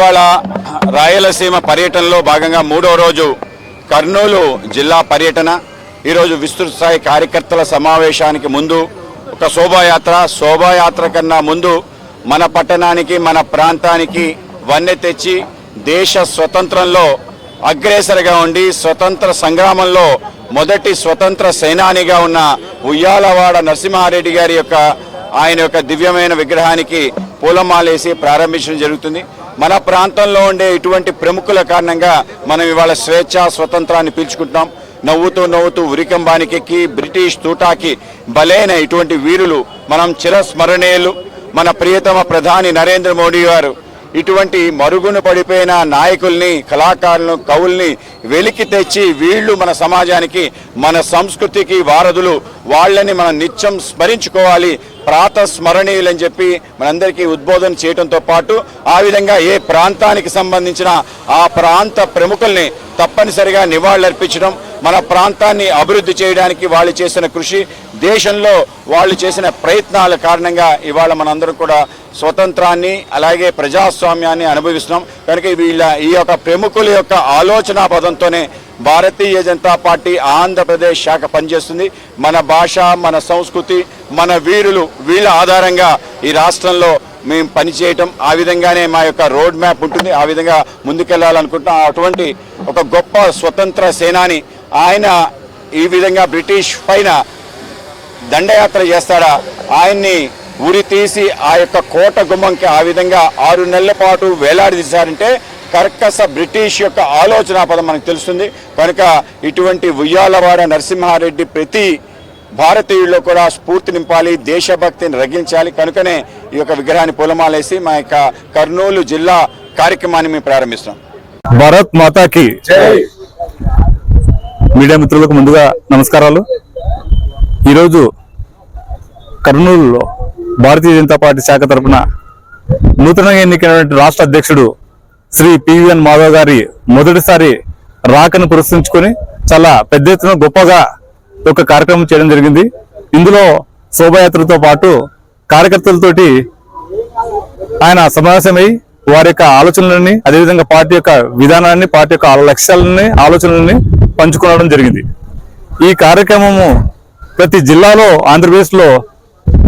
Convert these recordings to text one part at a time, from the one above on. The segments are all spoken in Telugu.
ఇవాళ రాయలసీమ పర్యటనలో భాగంగా మూడో రోజు కర్నూలు జిల్లా పర్యటన. ఈరోజు విస్తృత స్థాయి కార్యకర్తల సమావేశానికి ముందు ఒక శోభాయాత్ర శోభాయాత్ర కన్నా ముందు మన పట్టణానికి మన ప్రాంతానికి వన్నె తెచ్చి దేశ స్వతంత్రంలో అగ్రేసరిగా ఉండి స్వతంత్ర సంగ్రామంలో మొదటి స్వతంత్ర సేనానిగా ఉన్న ఉయ్యాలవాడ నరసింహారెడ్డి గారి యొక్క ఆయన యొక్క దివ్యమైన విగ్రహానికి పూలమాలేసి ప్రారంభించడం జరుగుతుంది. మన ప్రాంతంలో ఉండే ఇటువంటి ప్రముఖుల కారణంగా మనం ఇవాళ స్వేచ్ఛ స్వతంత్రాన్ని పీల్చుకుంటున్నాం. నవ్వుతూ నవ్వుతూ ఉరికంబానికెక్కి బ్రిటిష్ తూటాకి బలైన ఇటువంటి వీరులు మనం చిరస్మరణీయులు. మన ప్రియతమ ప్రధాని నరేంద్ర మోడీ గారు ఇటువంటి మరుగున పడిపోయిన నాయకుల్ని కళాకారులను కవుల్ని వెలికి తెచ్చి వీళ్ళు మన సమాజానికి మన సంస్కృతికి వారధులు. వాళ్ళని మనం నిత్యం స్మరించుకోవాలి. ప్రాత స్మరణీయులని చెప్పి మనందరికీ ఉద్బోధన చేయడంతో పాటు ఆ విధంగా ఏ ప్రాంతానికి సంబంధించిన ఆ ప్రాంత ప్రముఖుల్ని తప్పనిసరిగా నివాళులర్పించడం మన ప్రాంతాన్ని అభివృద్ధి చేయడానికి వాళ్ళు చేసిన కృషి దేశంలో వాళ్ళు చేసిన ప్రయత్నాల కారణంగా ఇవాళ మనందరం కూడా స్వతంత్రాన్ని అలాగే ప్రజాస్వామ్యాన్ని అనుభవిస్తున్నాం. కనుక వీళ్ళ ఈ యొక్క ప్రముఖుల యొక్క ఆలోచన పదంతోనే భారతీయ జనతా పార్టీ ఆంధ్రప్రదేశ్ శాఖ పనిచేస్తుంది. మన భాష మన సంస్కృతి మన వీరులు వీళ్ళ ఆధారంగా ఈ రాష్ట్రంలో మేము పనిచేయటం ఆ విధంగానే మా యొక్క రోడ్ మ్యాప్ ఉంటుంది. ఆ విధంగా ముందుకెళ్ళాలనుకుంటున్నాం అటువంటి ఒక గొప్ప స్వతంత్ర సేనాని ఆయన ఈ విధంగా బ్రిటిష్ పైన దండయాత్ర చేస్తాడా? ఆయన్ని ఉరి తీసి ఆ యొక్క కోట గుమ్మంకి ఆ విధంగా ఆరు నెలల పాటు వేలాడదీశారంటే కర్కస బ్రిటిష్ యొక్క ఆలోచన పదం మనకు తెలుస్తుంది. కనుక ఇటువంటి ఉయ్యాలవాడ నరసింహారెడ్డి ప్రతి భారతీయుల్లో కూడా స్ఫూర్తి నింపాలి దేశభక్తిని రగిలించాలి. కనుకనే ఈ యొక్క విగ్రహాన్ని పూలమాలేసి మా యొక్క కర్నూలు జిల్లా కార్యక్రమాన్ని మేము ప్రారంభిస్తాం భారత్ మాతాకి మీడియా మిత్రులకు ముందుగా నమస్కారాలు. ఈరోజు కర్నూలులో భారతీయ జనతా పార్టీ శాఖ తరఫున నూతనంగా ఎన్నికైనటువంటి రాష్ట్ర అధ్యక్షుడు శ్రీ పివిఎన్ మాధవ్ గారి మొదటిసారి రాకను పురస్కరించుకొని చాలా పెద్ద ఎత్తున గొప్పగా ఒక కార్యక్రమం చేయడం జరిగింది. ఇందులో శోభాయాత్రతో పాటు కార్యకర్తలతోటి ఆయన సమావేశమై వారి యొక్క ఆలోచనలని అదేవిధంగా పార్టీ యొక్క విధానాన్ని పార్టీ యొక్క లక్ష్యాలని ఆలోచనలని పంచుకోవడం జరిగింది. ఈ కార్యక్రమము ప్రతి జిల్లాలో ఆంధ్రప్రదేశ్లో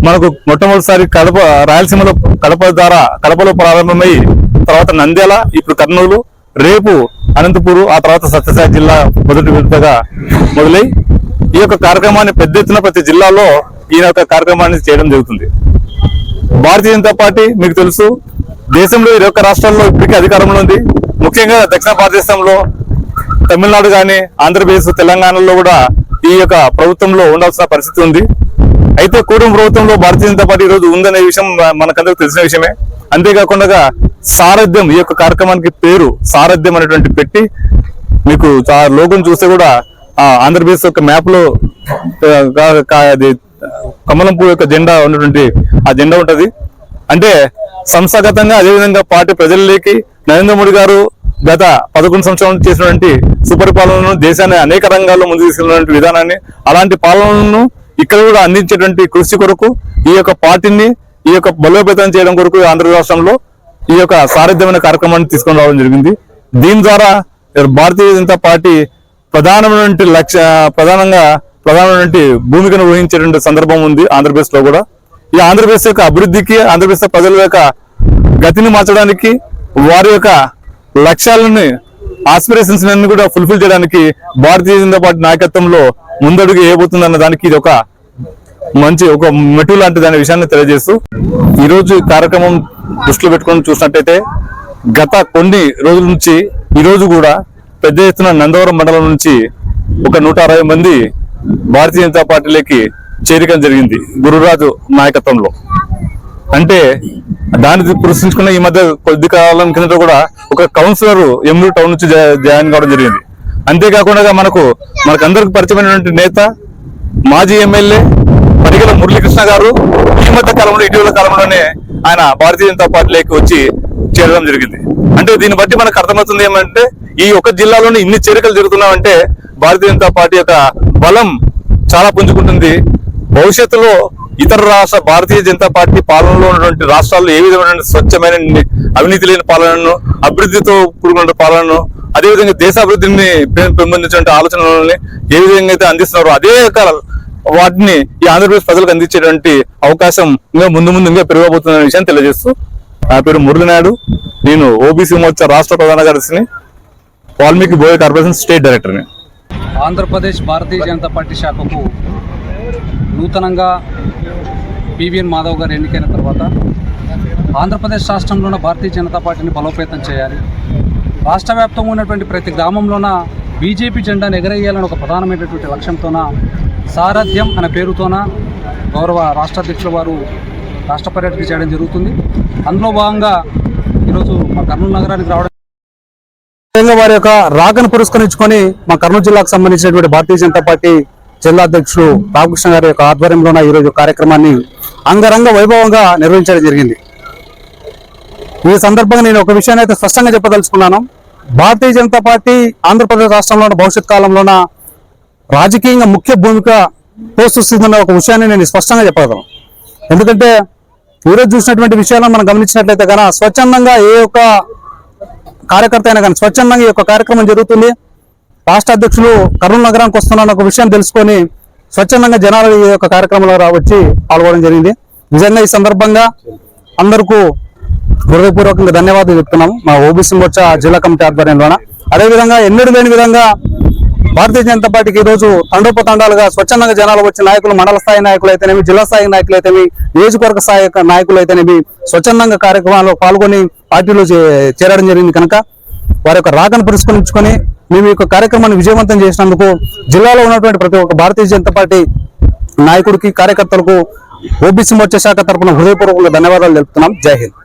మనకు మొట్టమొదటిసారి కడప రాయలసీమలో కడప ద్వారా కడపలో ప్రారంభమై తర్వాత నంద్యాల ఇప్పుడు కర్నూలు రేపు అనంతపూరు ఆ తర్వాత సత్యసాయి జిల్లా మొదటి విడతగా మొదలై ఈ యొక్క కార్యక్రమాన్ని పెద్ద ఎత్తున ప్రతి జిల్లాలో ఈ యొక్క కార్యక్రమాన్ని చేయడం జరుగుతుంది. భారతీయ జనతా పార్టీ మీకు తెలుసు దేశంలో ఇరవై ఒక్క రాష్ట్రాల్లో ఇప్పటికీ అధికారంలో ఉంది. ముఖ్యంగా దక్షిణ భారతదేశంలో తమిళనాడు కానీ ఆంధ్రప్రదేశ్ తెలంగాణలో కూడా ఈ యొక్క ప్రభుత్వంలో ఉండాల్సిన పరిస్థితి ఉంది. అయితే కూటమి ప్రభుత్వంలో భారతీయ జనతా పార్టీ ఈరోజు ఉందనే విషయం మనకందరికి తెలిసిన విషయమే. అంతేకాకుండా సారథ్యం ఈ యొక్క కార్యక్రమానికి పేరు సారథ్యం అనేటువంటి పెట్టి మీకు లోకం చూస్తే కూడా ఆంధ్రప్రదేశ్ యొక్క మ్యాప్లో ఆ, అది యొక్క జెండా ఉన్నటువంటి ఆ జెండా ఉంటది. అంటే సంస్థాగతంగా అదేవిధంగా పార్టీ ప్రజల్లోకి నరేంద్ర మోడీ గారు గత పదకొండు సంవత్సరాలు చేసినటువంటి సుపరిపాలనను దేశాన్ని అనేక రంగాల్లో ముందుకు తీసుకెళ్ళినటువంటి విధానాన్ని అలాంటి పాలనను ఇక్కడ కూడా అందించేటువంటి కృషి కొరకు ఈ యొక్క పార్టీని ఈ యొక్క బలోపేతం చేయడం కొరకు ఆంధ్ర రాష్ట్రంలో ఈ యొక్క సారథ్యమైన కార్యక్రమాన్ని తీసుకొని రావడం జరిగింది. దీని ద్వారా భారతీయ జనతా పార్టీ ప్రధానమైనటువంటి లక్ష్య ప్రధానంగా ప్రధానమైనటువంటి భూమికను ఊహించేటువంటి సందర్భం ఉంది ఆంధ్రప్రదేశ్లో కూడా. ఈ ఆంధ్రప్రదేశ్ యొక్క అభివృద్ధికి ఆంధ్రప్రదేశ్ ప్రజల యొక్క గతిని మార్చడానికి వారి యొక్క లక్ష్యాలను ఆస్పిరేషన్స్ అన్ని కూడా ఫుల్ఫిల్ చేయడానికి భారతీయ జనతా పార్టీ నాయకత్వంలో ముందడుగు వేయబోతుందన్న దానికి ఇది ఒక మంచి ఒక మెటు లాంటిది అనే విషయాన్ని తెలియజేస్తూ ఈరోజు కార్యక్రమం దృష్టిలో పెట్టుకొని చూసినట్టయితే గత కొన్ని రోజుల నుంచి ఈరోజు కూడా పెద్ద ఎత్తున నందవరం మండలం నుంచి ఒక నూట అరవై మంది భారతీయ జనతా పార్టీలోకి చేరికం జరిగింది గురురాజు నాయకత్వంలో. అంటే దాన్ని ప్రశ్నించుకున్న ఈ మధ్య కొద్ది కాలం కిందట కూడా ఒక కౌన్సిలర్ ఎమ్మెల్యే టౌన్ నుంచి జాయిన్ కావడం జరిగింది. అంతేకాకుండా మనకు మనకందరికి పరిచయమైనటువంటి నేత మాజీ ఎమ్మెల్యే పరిగెల మురళీకృష్ణ గారు ఈ మధ్య కాలంలో ఇటీవల కాలంలోనే ఆయన భారతీయ జనతా పార్టీలోకి వచ్చి చేరడం జరిగింది. అంటే దీన్ని బట్టి మనకు అర్థమవుతుంది ఏమంటే ఈ ఒక జిల్లాలోనే ఇన్ని చేరికలు జరుగుతున్నామంటే భారతీయ జనతా పార్టీ యొక్క బలం చాలా పుంజుకుంటుంది. భవిష్యత్తులో ఇతర రాష్ట్ర భారతీయ జనతా పార్టీ పాలనలో ఉన్నటువంటి రాష్ట్రాల్లో ఏ విధమైన స్వచ్ఛమైన అవినీతి లేని పాలనను అభివృద్ధితో కూడుకున్న పాలనను అదేవిధంగా దేశాభివృద్ధిని పెంపొందించే ఆలోచనలని ఏ విధంగా అయితే అందిస్తున్నారో అదే రకాల వాటిని ఈ ఆంధ్రప్రదేశ్ ప్రజలకు అందించేటువంటి అవకాశం ఇంకా ముందు ముందు ఇంకా పెరగబోతున్న విషయం తెలియజేస్తూ నా పేరు మురళినాయుడు. నేను ఓబీసీ మోర్చా రాష్ట్ర ప్రధాన కార్యదర్శిని వాల్మీకి బోయ్ కార్పొరేషన్ స్టేట్ డైరెక్టర్ని. ఆంధ్రప్రదేశ్ భారతీయ జనతా పార్టీ శాఖకు నూతనంగా పివిఎన్ మాధవ్ గారు ఎన్నికైన తర్వాత ఆంధ్రప్రదేశ్ రాష్ట్రంలోన భారతీయ జనతా పార్టీని బలోపేతం చేయాలి. రాష్ట్ర వ్యాప్తంగా ఉన్నటువంటి ప్రతి గ్రామంలోన బీజేపీ జెండాను ఎగరేయాలని ఒక ప్రధానమైనటువంటి లక్ష్యంతోన సారథ్యం అనే పేరుతోన గౌరవ రాష్ట్ర అధ్యక్షుల వారు రాష్ట్ర పర్యటన చేయడం జరుగుతుంది. అందులో భాగంగా ఈరోజు మా కర్నూలు నగరానికి రావడం వారి యొక్క రాకను పురస్కరించుకొని మా కర్నూలు జిల్లాకు సంబంధించినటువంటి భారతీయ జనతా పార్టీ జిల్లా అధ్యక్షుడు రామకృష్ణ గారి యొక్క ఆధ్వర్యంలోన ఈ రోజు కార్యక్రమాన్ని అంగరంగ వైభవంగా నిర్వహించడం జరిగింది. ఈ సందర్భంగా నేను ఒక విషయాన్ని అయితే స్పష్టంగా చెప్పదలుచుకున్నాను. భారతీయ జనతా పార్టీ ఆంధ్రప్రదేశ్ రాష్ట్రంలోని భవిష్యత్ కాలంలోన రాజకీయంగా ముఖ్య భూమిక పోషిస్తుందన్న ఒక విషయాన్ని నేను స్పష్టంగా చెప్పగలను. ఎందుకంటే ఈరోజు చూసినటువంటి విషయాలను మనం గమనించినట్లయితే కనుక స్వచ్ఛందంగా ఏ యొక్క కార్యకర్త అయినా కానీ స్వచ్ఛందంగా ఈ యొక్క కార్యక్రమం జరుగుతుంది. రాష్ట్ర అధ్యక్షులు కర్నూలు నగరానికి వస్తున్న ఒక విషయం తెలుసుకొని స్వచ్ఛందంగా జనాలు ఈ యొక్క కార్యక్రమంలో వచ్చి పాల్గొనడం జరిగింది. నిజంగా ఈ సందర్భంగా అందరికీ హృదయపూర్వకంగా ధన్యవాదాలు చెప్తున్నాము. మా ఓబీసీ మోర్చా జిల్లా కమిటీ ఆధ్వర్యంలోన. అదేవిధంగా ఎన్నడూ లేని విధంగా భారతీయ జనతా పార్టీకి ఈ రోజు తండోపతండాలుగా స్వచ్ఛందంగా జనాలు వచ్చి నాయకులు మండల స్థాయి నాయకులు అయితేనేమి జిల్లా స్థాయి నాయకులు అయితేనేమి నియోజకవర్గ స్థాయి నాయకులు అయితేనేమి స్వచ్ఛందంగా కార్యక్రమాల్లో పాల్గొని పార్టీలో చే- చేరడం జరిగింది కనుక వారి యొక్క రాకను పురస్కరించుకొని మేము ఈ యొక్క కార్యక్రమాన్ని విజయవంతం చేసినందుకు జిల్లాలో ఉన్నటువంటి ప్రతి ఒక్క భారతీయ జనతా పార్టీ నాయకుడికి కార్యకర్తలకు ఓబీసీ మోర్చా శాఖ తరపున హృదయపూర్వకంగా ధన్యవాదాలు తెలుపుతున్నాం. జై హింద్.